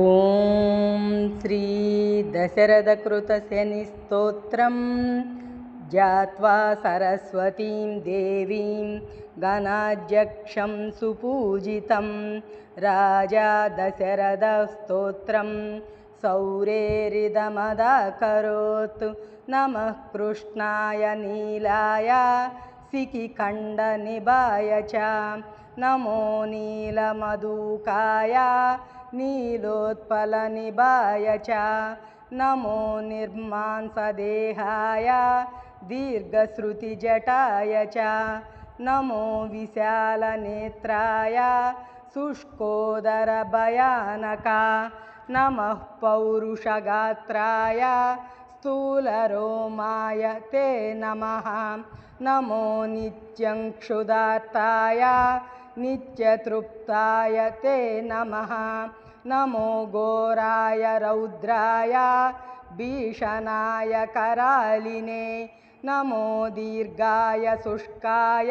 ॐ श्रीदशरथकृतशनिस्तोत्रं जात्वा सरस्वतीं देवीं गणाध्यक्षं सुपूजितं राजा दशरथस्तोत्रं सौरेरिदमदाकरोत् नमः कृष्णाय नीलाय सिकिखण्डनिभाय च नमो नीलमधुकाय नीलोत्पलनिभाय च नमो निर्मांसदेहाय दीर्घश्रुतिजटाय च। नमो विशालनेत्राय शुष्कोदरभयानका। नमः पौरुषगात्राय स्थूलरोमाय ते नमः। नमो नित्यं क्षुधार्ताय नित्यतृप्ताय ते नमः नमो घोराय रौद्राय भीषणाय करालिने नमो दीर्घाय शुष्काय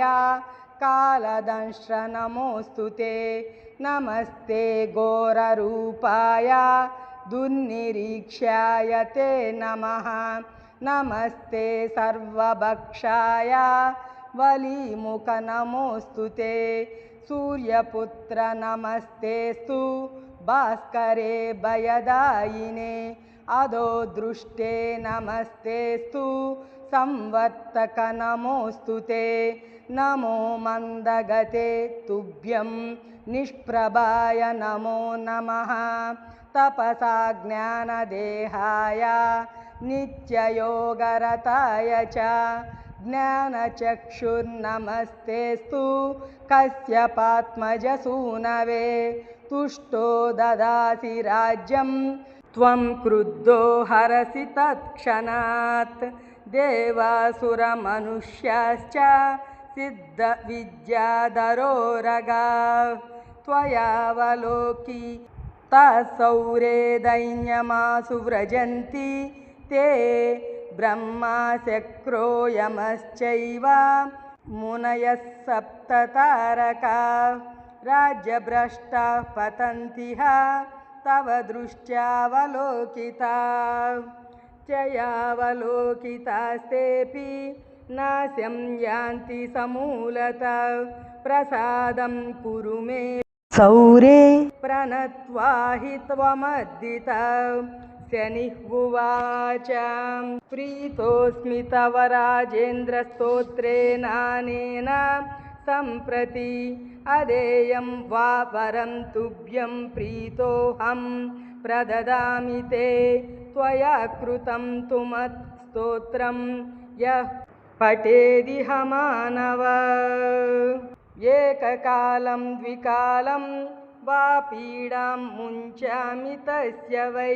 कालदंश्र नमोऽस्तु ते नमस्ते घोररूपाय दुर्निरीक्ष्याय ते नमः नमस्ते सर्वभक्षाय वलीमुख नमोऽस्तु ते सूर्यपुत्र नमस्तेस्तु भास्करे भयदायिने अधो दृष्टे नमस्तेस्तु संवर्तक नमोऽस्तु ते। नमो मन्दगते तुभ्यं निष्प्रभाय नमो नमः। तपसा ज्ञानदेहाय नित्ययोगरताय च ज्ञानचक्षुर्नमस्तेस्तु कस्यपात्मजसूनवे तुष्टो ददासि राज्यं त्वं क्रुद्धो हरसि तत्क्षणात्। देवासुरमनुष्याश्च सिद्धविद्याधरोरगा। त्वयावलोकि तसौरे दैन्यमासु व्रजन्ति ते ब्रह्माशक्रो यमश्चैव मुनयः सप्ततारका। राज्यभ्रष्टाः पतन्तिह तव दृष्ट्यावलोकिता। चयावलोकितास्तेऽपि नास्यं यान्ति समूलता। प्रसादं कुरु मे सौरे। प्रणत्वा हि त्वमद्दिता शनिः उवाच प्रीतोऽस्मि तव राजेन्द्रस्तोत्रेणानेन सम्प्रति। अदेयं वा परं तुभ्यं प्रीतोऽहं प्रददामि ते। त्वया कृतं तु मत्स्तोत्रं यः पठेदिह मानव एककालं द्विकालं वा पीडां मुञ्चामि तस्य वै